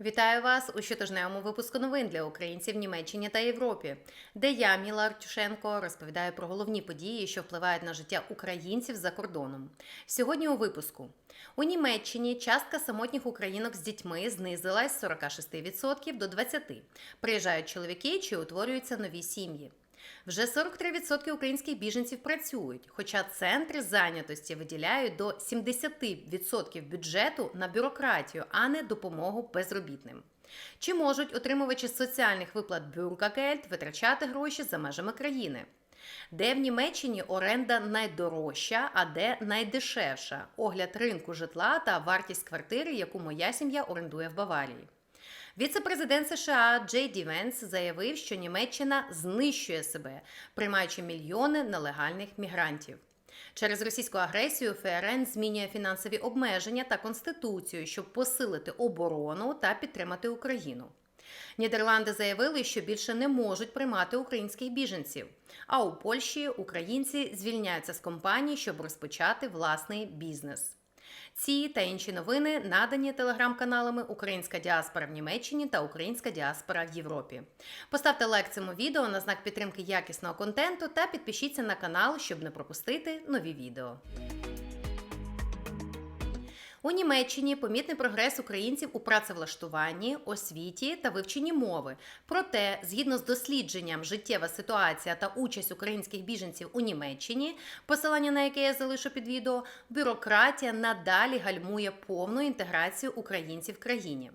Вітаю вас у щотижневому випуску новин для українців Німеччині та Європі, де я, Міла Артюшенко, розповідаю про головні події, що впливають на життя українців за кордоном. Сьогодні у випуску у Німеччині частка самотніх українок з дітьми знизилась з 46% до 20%. Приїжджають чоловіки чи утворюються нові сім'ї. Вже 43% українських біженців працюють, хоча центри зайнятості виділяють до 70% бюджету на бюрократію, а не допомогу безробітним. Чи можуть отримувачі соціальних виплат Бюргагельд витрачати гроші за межами країни? Де в Німеччині оренда найдорожча, а де найдешевша? Огляд ринку житла та вартість квартири, яку моя сім'я орендує в Баварії. Віце-президент США Джей Ді Венс заявив, що Німеччина знищує себе, приймаючи мільйони нелегальних мігрантів. Через російську агресію ФРН змінює фінансові обмеження та конституцію, щоб посилити оборону та підтримати Україну. Нідерланди заявили, що більше не можуть приймати українських біженців. А у Польщі українці звільняються з компаній, щоб розпочати власний бізнес. Ці та інші новини надані телеграм-каналами Українська діаспора в Німеччині та Українська діаспора в Європі. Поставте лайк цьому відео на знак підтримки якісного контенту та підпишіться на канал, щоб не пропустити нові відео. У Німеччині помітний прогрес українців у працевлаштуванні, освіті та вивченні мови. Проте, згідно з дослідженням життєва ситуація та участь українських біженців у Німеччині, посилання на яке я залишу під відео, бюрократія надалі гальмує повну інтеграцію українців в країні.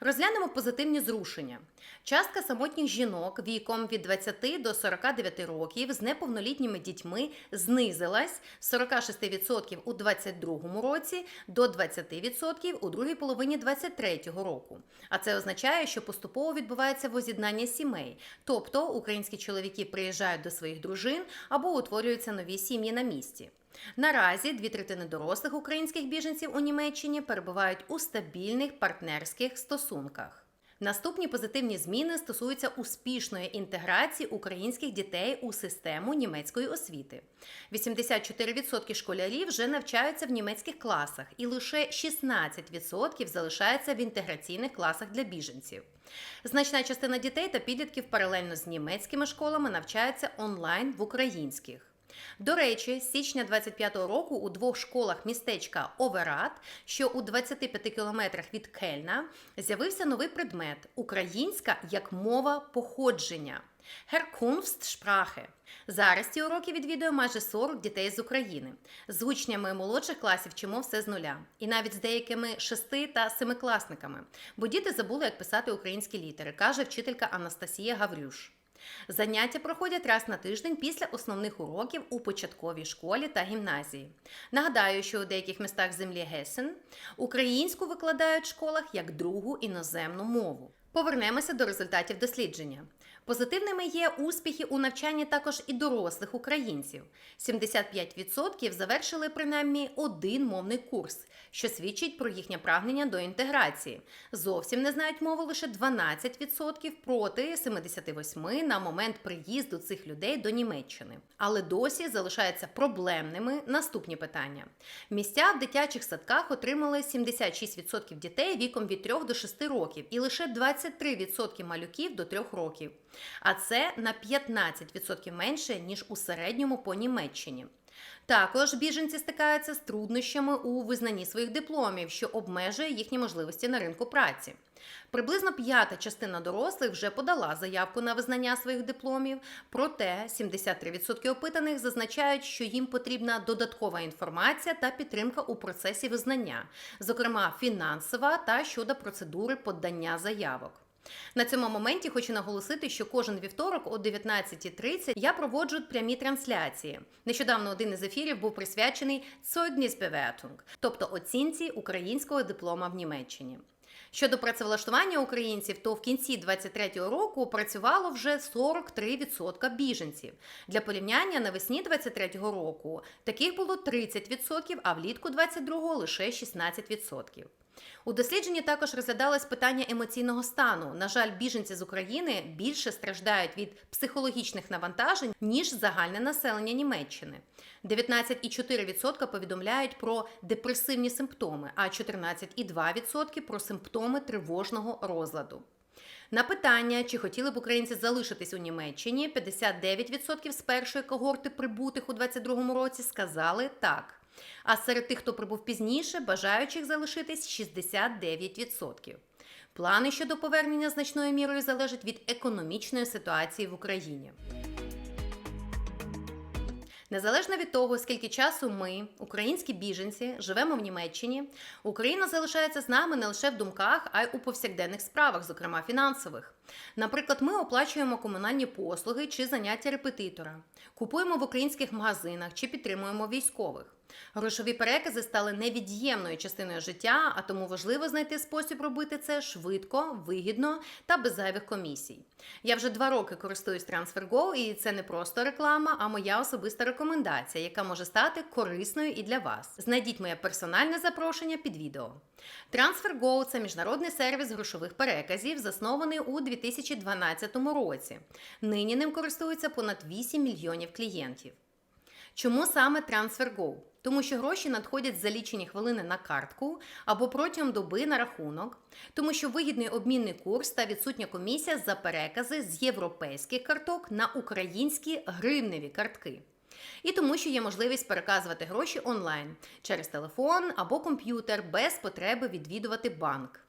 Розглянемо позитивні зрушення. Частка самотніх жінок віком від 20 до 49 років з неповнолітніми дітьми знизилась з 46% у 2022 році до 20% у другій половині 2023 року. А це означає, що поступово відбувається воз'єднання сімей, тобто українські чоловіки приїжджають до своїх дружин або утворюються нові сім'ї на місці. Наразі дві третини дорослих українських біженців у Німеччині перебувають у стабільних партнерських стосунках. Наступні позитивні зміни стосуються успішної інтеграції українських дітей у систему німецької освіти. 84% школярів вже навчаються в німецьких класах, і лише 16% залишаються в інтеграційних класах для біженців. Значна частина дітей та підлітків паралельно з німецькими школами навчаються онлайн в українських. До речі, з січня 25-го року у двох школах містечка Оверат, що у 25 кілометрах від Кельна, з'явився новий предмет українська як мова походження. Herkunftssprache. Зараз ці уроки відвідує майже 40 дітей з України. З учнями молодших класів вчимо все з нуля, і навіть з деякими шести та семикласниками, бо діти забули, як писати українські літери, каже вчителька Анастасія Гаврюш. Заняття проходять раз на тиждень після основних уроків у початковій школі та гімназії. Нагадаю, що у деяких містах землі Гесен українську викладають в школах як другу іноземну мову. Повернемося до результатів дослідження. Позитивними є успіхи у навчанні також і дорослих українців. 75% завершили принаймні один мовний курс, що свідчить про їхнє прагнення до інтеграції. Зовсім не знають мову лише 12% проти 78% на момент приїзду цих людей до Німеччини. Але досі залишаються проблемними наступні питання. Місця в дитячих садках отримали 76% дітей віком від 3 до 6 років і лише 23% малюків до 3 років. А це на 15% менше ніж у середньому по Німеччині. Також біженці стикаються з труднощами у визнанні своїх дипломів, що обмежує їхні можливості на ринку праці. Приблизно п'ята частина дорослих вже подала заявку на визнання своїх дипломів, проте 73% опитаних зазначають, що їм потрібна додаткова інформація та підтримка у процесі визнання, зокрема фінансова та щодо процедури подання заявок. На цьому моменті хочу наголосити, що кожен вівторок о 19.30 я проводжу прямі трансляції. Нещодавно один із ефірів був присвячений Zeugnisbewertung, тобто оцінці українського диплома в Німеччині. Щодо працевлаштування українців, то в кінці 23-го року працювало вже 43% біженців. Для порівняння навесні 23-го року таких було 30%, а влітку 22-го лише 16%. У дослідженні також розглядалось питання емоційного стану. На жаль, біженці з України більше страждають від психологічних навантажень ніж загальне населення Німеччини. 19,4% повідомляють про депресивні симптоми, а 14,2% про симптоми тривожного розладу. На питання, чи хотіли б українці залишитись у Німеччині, 59% з першої когорти прибутих у 2022 році сказали так. А серед тих, хто прибув пізніше, бажаючих залишитись 69%. Плани щодо повернення значною мірою залежать від економічної ситуації в Україні. Незалежно від того, скільки часу ми, українські біженці, живемо в Німеччині, Україна залишається з нами не лише в думках, а й у повсякденних справах, зокрема фінансових. Наприклад, ми оплачуємо комунальні послуги чи заняття репетитора, купуємо в українських магазинах чи підтримуємо військових. Грошові перекази стали невід'ємною частиною життя, а тому важливо знайти спосіб робити це швидко, вигідно та без зайвих комісій. Я вже два роки користуюсь TransferGo, і це не просто реклама, а моя особиста рекомендація, яка може стати корисною і для вас. Знайдіть моє персональне запрошення під відео. TransferGo – це міжнародний сервіс грошових переказів, заснований у 2012 році. Нині ним користуються понад 8 мільйонів клієнтів. Чому саме TransferGo? Тому що гроші надходять за лічені хвилини на картку або протягом доби на рахунок, тому що вигідний обмінний курс та відсутня комісія за перекази з європейських карток на українські гривневі картки. І тому, що є можливість переказувати гроші онлайн через телефон або комп'ютер без потреби відвідувати банк.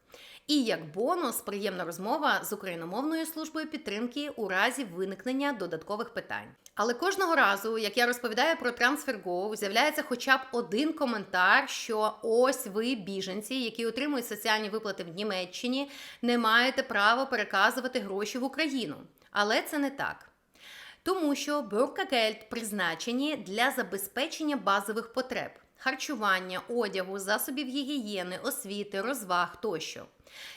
І як бонус, приємна розмова з україномовною службою підтримки у разі виникнення додаткових питань. Але кожного разу, як я розповідаю про TransferGo, з'являється хоча б один коментар, що ось ви, біженці, які отримують соціальні виплати в Німеччині, не маєте права переказувати гроші в Україну. Але це не так. Тому що Бюркагельд призначені для забезпечення базових потреб харчування, одягу, засобів гігієни, освіти, розваг тощо.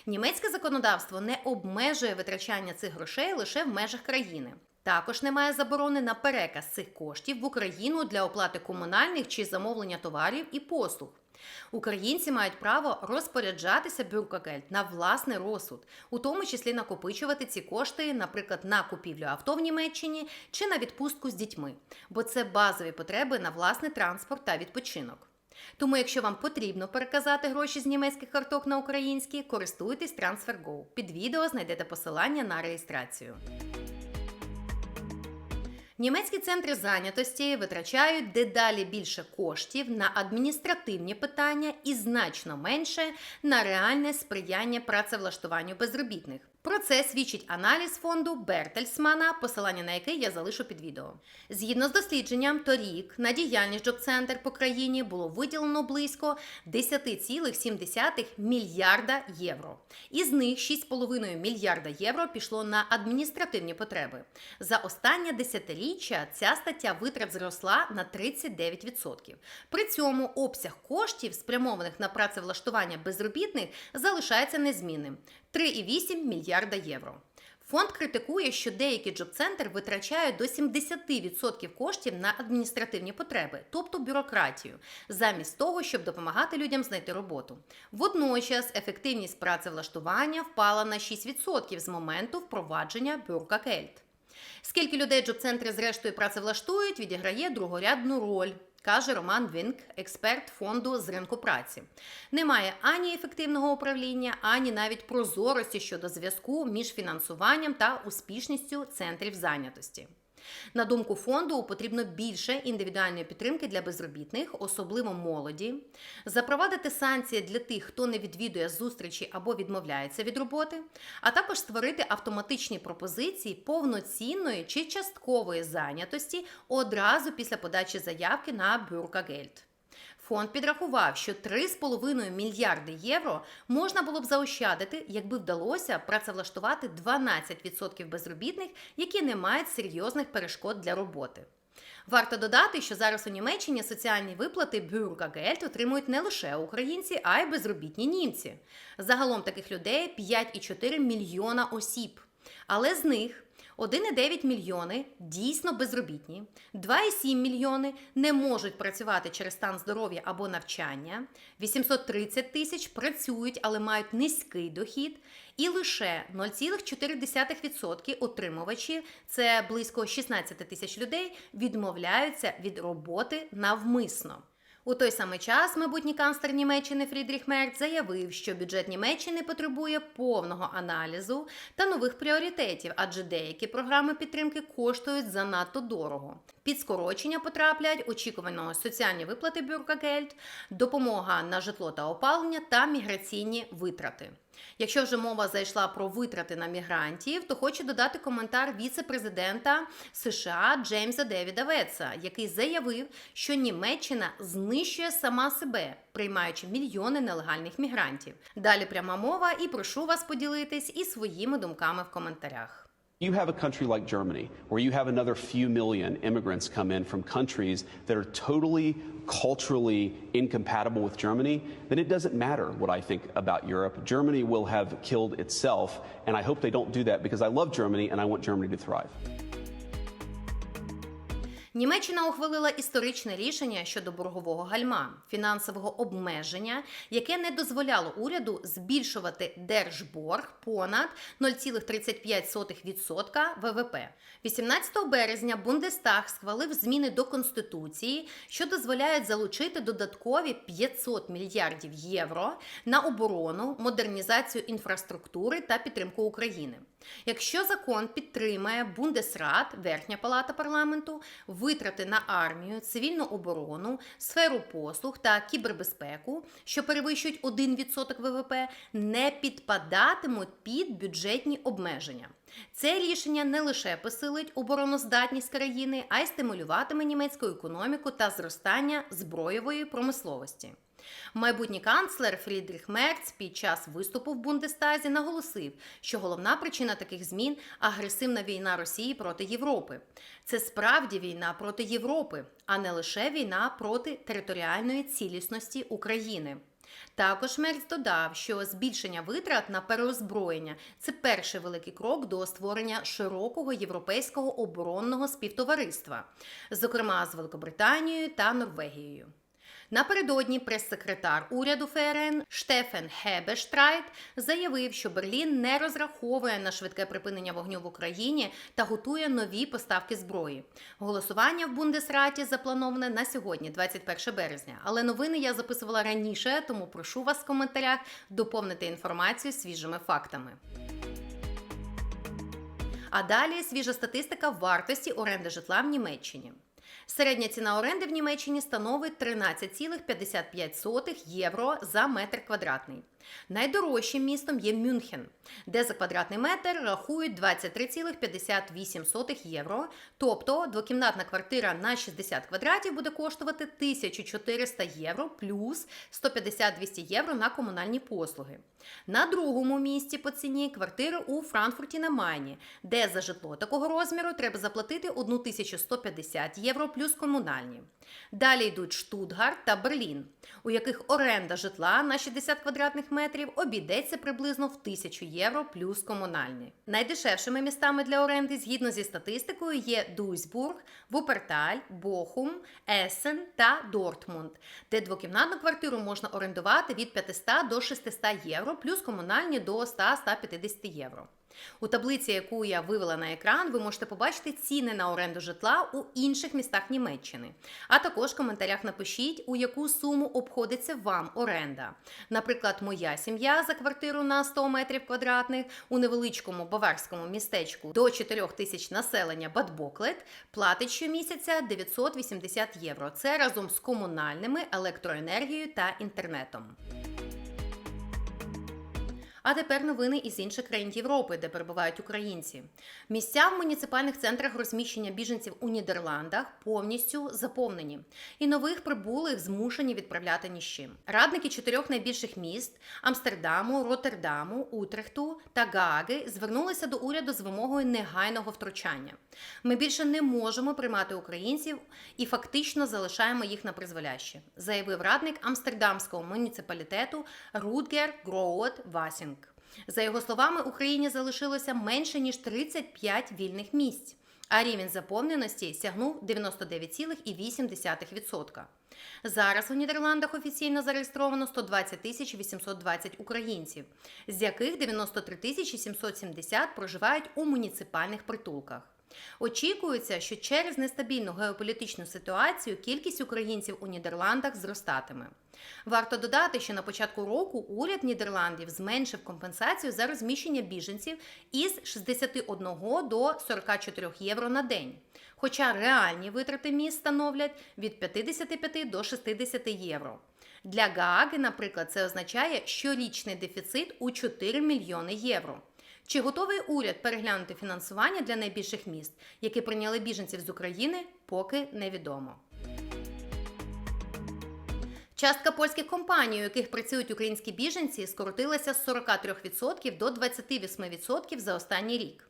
Німецьке законодавство не обмежує витрачання цих грошей лише в межах країни. Також немає заборони на переказ цих коштів в Україну для оплати комунальних чи замовлення товарів і послуг. Українці мають право розпоряджатися бюркагельд на власний розсуд, у тому числі накопичувати ці кошти, наприклад, на купівлю авто в Німеччині чи на відпустку з дітьми, бо це базові потреби на власний транспорт та відпочинок. Тому, якщо вам потрібно переказати гроші з німецьких карток на українські, користуйтесь TransferGo. Під відео знайдете посилання на реєстрацію. Німецькі центри зайнятості витрачають дедалі більше коштів на адміністративні питання і значно менше на реальне сприяння працевлаштуванню безробітних. Про це свідчить аналіз фонду Бертельсмана, посилання на який я залишу під відео. Згідно з дослідженням, торік на діяльність Джоб-центр по країні було виділено близько 10,7 мільярда євро. Із них 6,5 мільярда євро пішло на адміністративні потреби. За останнє десятиріччя ця стаття витрат зросла на 39%. При цьому обсяг коштів, спрямованих на працевлаштування безробітних, залишається незмінним. 3,8 мільярда євро. Фонд критикує, що деякі джоб-центри витрачають до 70% коштів на адміністративні потреби, тобто бюрократію, замість того, щоб допомагати людям знайти роботу. Водночас ефективність працевлаштування впала на 6% з моменту впровадження бюркакельт. Скільки людей джоб-центри зрештою працевлаштують, відіграє другорядну роль каже Роман Вінк, експерт фонду з ринку праці. Немає ані ефективного управління, ані навіть прозорості щодо зв'язку між фінансуванням та успішністю центрів зайнятості. На думку фонду, потрібно більше індивідуальної підтримки для безробітних, особливо молоді, запровадити санкції для тих, хто не відвідує зустрічі або відмовляється від роботи, а також створити автоматичні пропозиції повноцінної чи часткової зайнятості одразу після подачі заявки на бюркагельд. Фонд підрахував, що 3,5 мільярди євро можна було б заощадити, якби вдалося працевлаштувати 12% безробітних, які не мають серйозних перешкод для роботи. Варто додати, що зараз у Німеччині соціальні виплати Бюргагельд отримують не лише українці, а й безробітні німці. Загалом таких людей 5,4 мільйона осіб. Але з них 1,9 мільйони дійсно безробітні, 2,7 мільйони не можуть працювати через стан здоров'я або навчання, 830 тисяч працюють, але мають низький дохід, і лише 0,4% отримувачів, це близько 16 тисяч людей, відмовляються від роботи навмисно. У той самий час майбутній канцлер Німеччини Фрідріх Мерц заявив, що бюджет Німеччини потребує повного аналізу та нових пріоритетів, адже деякі програми підтримки коштують занадто дорого. Під скорочення потраплять очікувано соціальні виплати Бюркагельд, допомога на житло та опалення та міграційні витрати. Якщо вже мова зайшла про витрати на мігрантів, то хочу додати коментар віце-президента США Джеймса Девіда Ветса, який заявив, що Німеччина знищує сама себе, приймаючи мільйони нелегальних мігрантів. Далі пряма мова, і прошу вас поділитись і своїми думками в коментарях. You have a country like Germany, where you have another few million immigrants come in from countries that are totally culturally incompatible with Germany, then it doesn't matter what I think about Europe. Germany will have killed itself, and I hope they don't do that because I love Germany and I want Germany to thrive. Німеччина ухвалила історичне рішення щодо боргового гальма, фінансового обмеження, яке не дозволяло уряду збільшувати держборг понад 0,35% ВВП. 18 березня Бундестаг схвалив зміни до конституції, що дозволяють залучити додаткові 500 мільярдів євро на оборону, модернізацію інфраструктури та підтримку України. Якщо закон підтримає Бундесрат, верхня палата парламенту, витрати на армію, цивільну оборону, сферу послуг та кібербезпеку, що перевищують 1% ВВП, не підпадатимуть під бюджетні обмеження. Це рішення не лише посилить обороноздатність країни, а й стимулюватиме німецьку економіку та зростання зброєвої промисловості. Майбутній канцлер Фрідріх Мерц під час виступу в Бундестазі наголосив, що головна причина таких змін агресивна війна Росії проти Європи. Це справді війна проти Європи, а не лише війна проти територіальної цілісності України. Також Мерц додав, що збільшення витрат на переозброєння це перший великий крок до створення широкого європейського оборонного співтовариства, зокрема з Великобританією та Норвегією. Напередодні прес-секретар уряду ФРН Штефен Хебештрайт заявив, що Берлін не розраховує на швидке припинення вогню в Україні та готує нові поставки зброї. Голосування в Бундесраті заплановане на сьогодні, 21 березня. Але новини я записувала раніше, тому прошу вас в коментарях доповнити інформацію свіжими фактами. А далі свіжа статистика вартості оренди житла в Німеччині. Середня ціна оренди в Німеччині становить 13,55 євро за метр квадратний. Найдорожчим містом є Мюнхен, де за квадратний метр рахують 23,58 євро. Тобто двокімнатна квартира на 60 квадратів буде коштувати 1400 євро плюс 150-200 євро на комунальні послуги. На другому місці по ціні квартири у Франкфурті на Майні, де за житло такого розміру треба заплатити 1150 євро плюс комунальні. Далі йдуть Штутгарт та Берлін, у яких оренда житла на 60 квадратних метрів обійдеться приблизно в 1000 євро плюс комунальні. Найдешевшими містами для оренди, згідно зі статистикою, є Дуйсбург, Вуперталь, Бохум, Есен та Дортмунд, де двокімнатну квартиру можна орендувати від 500 до 600 євро, плюс комунальні до 100-150 євро. У таблиці, яку я вивела на екран, ви можете побачити ціни на оренду житла у інших містах Німеччини. А також в коментарях напишіть, у яку суму обходиться вам оренда. Наприклад, моя сім'я за квартиру на 100 метрів квадратних у невеличкому баварському містечку до 4 тисяч населення Бадбоклет платить щомісяця 980 євро. Це разом з комунальними, електроенергією та інтернетом. А тепер новини із інших країн Європи, де перебувають українці. Місця в муніципальних центрах розміщення біженців у Нідерландах повністю заповнені, і нових прибулих змушені відправляти ні з чим. Радники чотирьох найбільших міст Амстердаму, Роттердаму, Утрехту та Гааги звернулися до уряду з вимогою негайного втручання. Ми більше не можемо приймати українців і фактично залишаємо їх на призволяще, заявив радник Амстердамського муніципалітету Рудгер Гроот Васінг. За його словами, Україні залишилося менше ніж 35 вільних місць, а рівень заповненості сягнув 99,8%. Зараз у Нідерландах офіційно зареєстровано 120 тисяч 820 українців, з яких 93 тисячі 770 проживають у муніципальних притулках. Очікується, що через нестабільну геополітичну ситуацію кількість українців у Нідерландах зростатиме. Варто додати, що на початку року уряд Нідерландів зменшив компенсацію за розміщення біженців із 61 до 44 євро на день. Хоча реальні витрати міст становлять від 55 до 60 євро. Для Гааги, наприклад, це означає щорічний дефіцит у 4 мільйони євро. Чи готовий уряд переглянути фінансування для найбільших міст, які прийняли біженців з України, поки невідомо. Частка польських компаній, у яких працюють українські біженці, скоротилася з 43% до 28% за останній рік.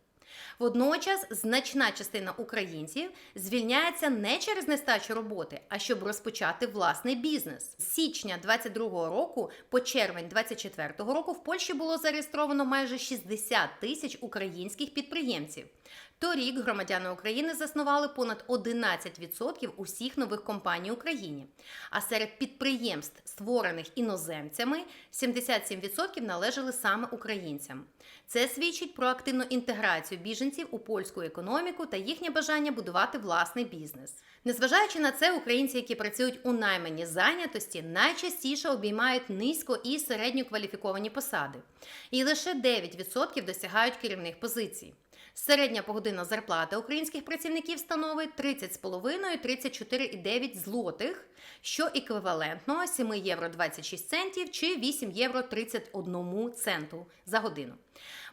Водночас значна частина українців звільняється не через нестачу роботи, а щоб розпочати власний бізнес. З січня 22 року по червень 24 року в Польщі було зареєстровано майже 60 тисяч українських підприємців. Торік громадяни України заснували понад 11% усіх нових компаній в Україні. А серед підприємств, створених іноземцями, 77% належали саме українцям. Це свідчить про активну інтеграцію біженців у польську економіку та їхнє бажання будувати власний бізнес. Незважаючи на це, українці, які працюють у найманій зайнятості, найчастіше обіймають низько і середньокваліфіковані посади, і лише 9% досягають керівних позицій. Середня погодинна зарплата українських працівників становить 30,5-34,9 злотих, що еквівалентно 7 євро 26 центів чи 8 євро 31 центу за годину.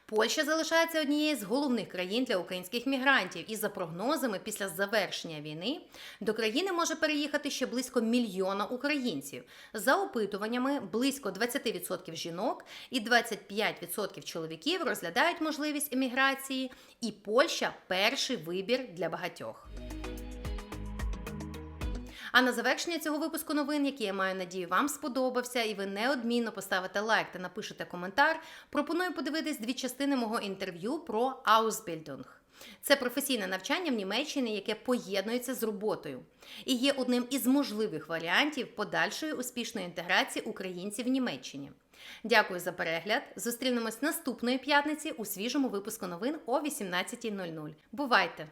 Польща залишається однією з головних країн для українських мігрантів, і за прогнозами, після завершення війни до країни може переїхати ще близько мільйона українців. За опитуваннями, близько 20% жінок і 25% чоловіків розглядають можливість еміграції, і Польща перший вибір для багатьох. А на завершення цього випуску новин, який я маю надію, вам сподобався, і ви неодмінно поставите лайк та напишете коментар. Пропоную подивитись дві частини мого інтерв'ю про Ausbildung. Це професійне навчання в Німеччині, яке поєднується з роботою, і є одним із можливих варіантів подальшої успішної інтеграції українців в Німеччині. Дякую за перегляд. Зустрінемось наступної п'ятниці у свіжому випуску новин о 18.00. Бувайте!